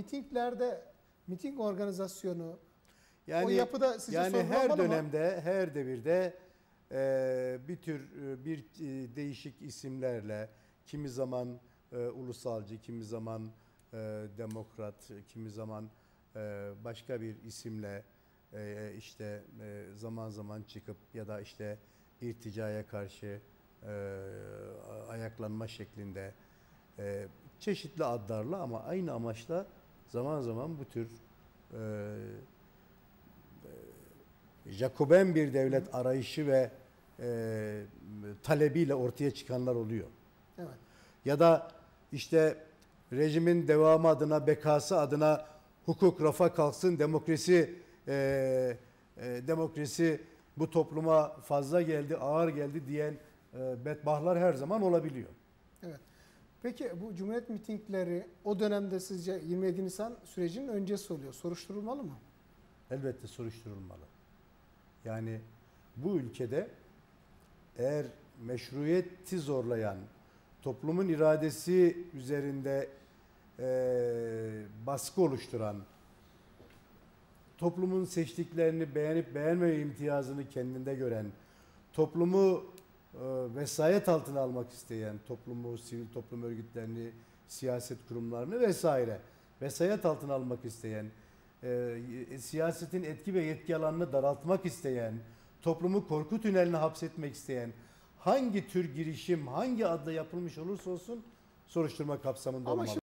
mitinglerde miting organizasyonu Yani o yapıda sizce yani her sorgulanmalı mı? dönemde, her devirde e, bir tür e, bir e, değişik isimlerle kimi zaman e, ulusalcı, kimi zaman e, demokrat, kimi zaman e, başka bir isimle e, işte e, zaman zaman çıkıp ya da işte irticaya karşı e, ayaklanma şeklinde e, çeşitli adlarla ama aynı amaçla zaman zaman bu tür e, Jacoben bir devlet arayışı ve e, talebiyle ortaya çıkanlar oluyor. Evet. Ya da işte rejimin devamı adına, bekası adına hukuk rafa kalksın, demokrasi e, e, demokrasi bu topluma fazla geldi, ağır geldi diyen e, bedbahlar her zaman olabiliyor. Evet. Peki bu Cumhuriyet mitingleri o dönemde sizce 27 Nisan sürecinin öncesi oluyor. Soruşturulmalı mı? elbette soruşturulmalı. Yani bu ülkede eğer meşruiyeti zorlayan, toplumun iradesi üzerinde eee, baskı oluşturan, toplumun seçtiklerini beğenip beğenmeme imtiyazını kendinde gören, toplumu e, vesayet altına almak isteyen, toplumu, sivil toplum örgütlerini, siyaset kurumlarını vesaire vesayet altına almak isteyen, e, siyasetin etki ve yetki alanını daraltmak isteyen, toplumu korku tüneline hapsetmek isteyen hangi tür girişim, hangi adla yapılmış olursa olsun soruşturma kapsamında Ama olmalı.